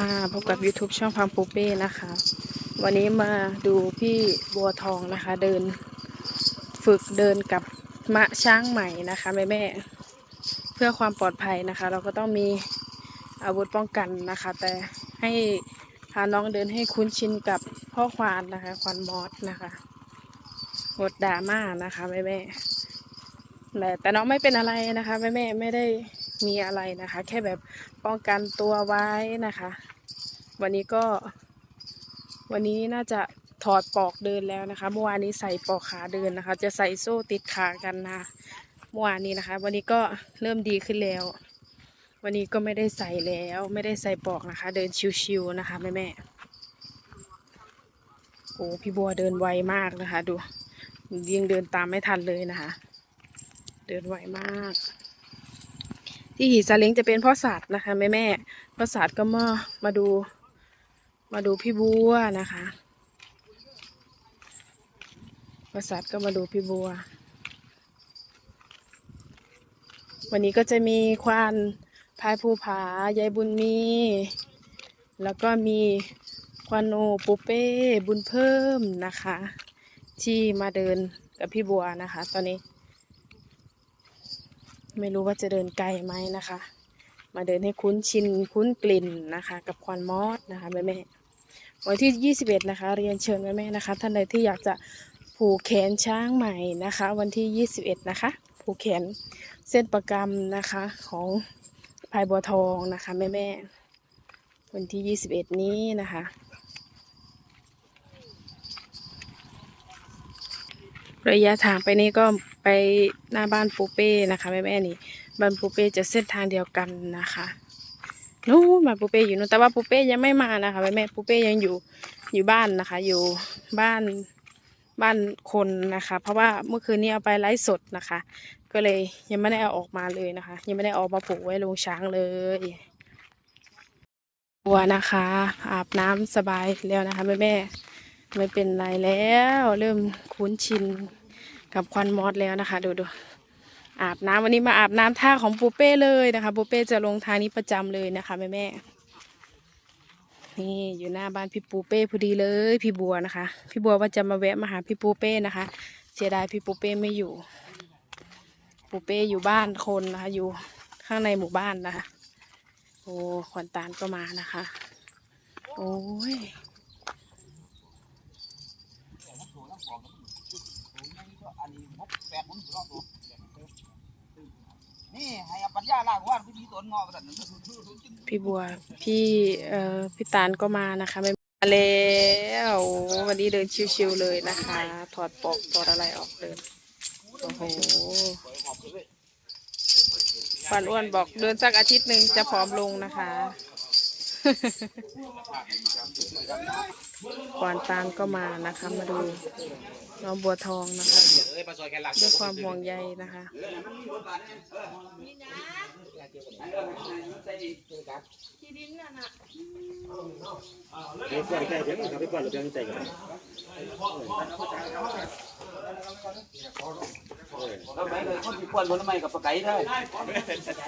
ค่ะพบกับ YouTube ช่องพังปูเป้นะคะ วันนี้มาดูพี่บัวทองนะคะ เดินฝึกเดินกับมะช้างใหม่นะคะแม่แม่เพื่อความปลอดภัยนะคะ เราก็ต้องมีอาวุธป้องกันนะคะ แต่ให้พาน้องเดินให้คุ้นชินกับพ่อควานนะคะ ควานมอสนะคะบทดราม่านะคะแม่แม่แต่น้องไม่เป็นอะไรนะคะแม่แม่ไม่ได้ มีอะไรนะคะ แค่แบบป้องกันตัวไว้นะคะ วันนี้ก็ วันนี้น่าจะถอดปลอกเดินแล้วนะคะเมื่อวานนี้ใส่ปลอกขาเดินนะคะ จะใส่โซ่ติดขากันนะเมื่อวานนี้นะคะ วันนี้ก็เริ่มดีขึ้นแล้ว วันนี้ก็ไม่ได้ใส่แล้วไม่ได้ใส่ปลอกนะคะ เดินชิวๆนะคะแม่แม่โอ้พี่บัวเดินไวมากนะคะ ดูยังเดินตามไม่ทันเลยนะคะ เดินไวมาก ที่หีซาเล้งจะเป็นพ่อสัตว์นะคะแม่แม่พ่อสัตว์ก็มามาดู มาดูพี่บัวนะคะพ่อสัตว์ก็มาดูพี่บัว วันนี้ก็จะมีควานพายภูผายายบุญมี แล้วก็มีควานโนปูเป้บุญเพิ่มนะคะ ที่มาเดินกับพี่บัวนะคะ ตอนนี้ ไม่รู้ว่าจะเดินไกลไหมนะคะ มาเดินให้คุ้นชินคุ้นกลิ่นนะคะ กับควันมอสนะคะแม่แม่วันที่ 21 นะคะ เรียนเชิญแม่แม่นะคะ ท่านใดที่อยากจะผูกแขนช้างใหม่นะคะ วันที่ 21 นะคะ ผูกแขนเส้นประกำนะคะของพายบัวทองนะคะแม่แม่วันที่ 21 นี้นะคะระยะทางไปนี่ก็ ไปหน้าบ้านปูเป้นะคะแม่แม่นี่บ้านปูเป้จะเส้นทางเดียวกันนะคะนู้นบ้าปูเป้อยู่นู้นแต่ว่าปูเป้ยังไม่มานะคะแม่แม่ปูเป้ยังอยู่อยู่บ้านนะคะ อยู่บ้านบ้านคนนะคะ เพราะว่าเมื่อคืนนี้เอาไปไลฟ์สดนะคะ ก็เลยยังไม่ได้เอาออกมาเลยนะคะ ยังไม่ได้เอามาผูกไว้ลงช้างเลยบัวนะคะ อาบน้ำสบายแล้วนะคะแม่แม่ไม่เป็นไรแล้ว เริ่มคุ้นชิน กับควันมอสแล้วนะคะ ดูดูอาบน้ำวันนี้มาอาบน้ำท่าของปูเป้เลยนะคะปูเป้จะลงทางนี้ประจำเลยนะคะแม่แม่นี่อยู่หน้าบ้านพี่ปูเป้พอดีเลย พี่บัวนะคะ พี่บัวว่าจะมาแวะมาหาพี่ปูเป้นะคะ เสียดายพี่ปูเป้ไม่อยู่ ปูเป้อยู่บ้านคนนะคะ อยู่ข้างในหมู่บ้านนะคะ โอ้ขวัญตาลก็มานะคะ โอ้ย นี่ให้ปัญญาลากว่านพี่มีสวนงอประดันพี่บัว พี่เอ่อพี่ตาลก็มานะคะไม่มาแล้วโอ้วันนี้เดินชิวๆเลยนะคะ ถอดปลอกถอดอะไรออกเดินโอ้โหปันอ้วนบอกเดินสักอาทิตย์หนึ่งจะผอมลงนะคะ ก่อนตาลก็มานะคะ มาดูน้องบัวทองนะคะเอ้ยมาซอยแกหลักด้วยความห่วงใยนะคะเดี๋ยวก่อนใกล้เดี๋ยวครับไปก่อนเราจะใจกันแล้วไปเลยคนที่ปวนผลไม้กับปลาไก่ได้ไม่ใช่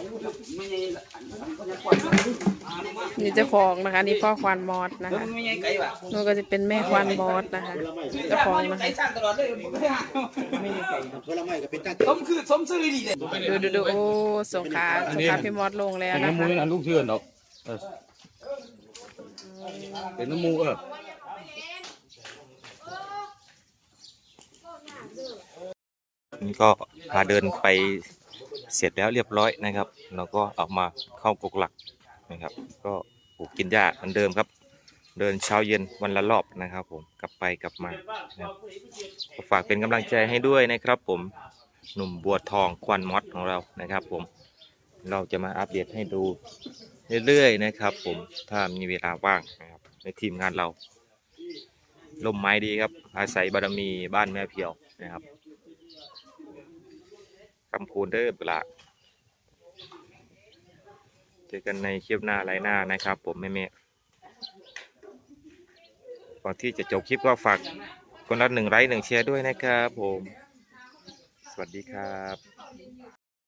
คนที่ปวนนี่เจ้าของนะคะ นี่พ่อควานมอสนะแล้วคะมันไม่ใช่ไก่ว่ะนู่นก็จะเป็นแม่ควานมอสนะคะเจ้าของนะไก่คะสร้างตลอดเลยไม่ใช่ไก่ผลไม้ก็เป็นตั้งสมคือสมซื่อดีเลยดูดูดูโอ้สงขลาสงขลาพี่มอสลงแล้วเป็นนะน้ำมูคะนี่นะลูกเชื่อนดอกเออเป็นน้ำมูเออ นี่ก็พาเดินไปเสร็จแล้วเรียบร้อยนะครับแล้วก็เอามาเข้ากกหลักนะครับ ก็ปลูกกินหญ้าเหมือนเดิมครับ เดินเช้าเย็นวันละรอบนะครับ ผมกลับไปกลับมานะครับฝากเป็นกำลังใจให้ด้วยนะครับ ผมหนุ่มบัวทองควันมอสของเรานะครับ ผมเราจะมาอัปเดตให้ดูเรื่อยๆนะครับ ผมถ้ามีเวลาว่างนะครับ ในทีมงานเราลมไม้ดีครับ อาศัยบารมีบ้านแม่เพียวนะครับ คำพูนเด้อเปล่าเจอกันในคลิปหน้าไรหน้านะครับ ผมแม่เมก่อนที่จะจบคลิปก็ฝากคนละหนึ่งไลค์หนึ่งแชร์ด้วยนะครับผม สวัสดีครับ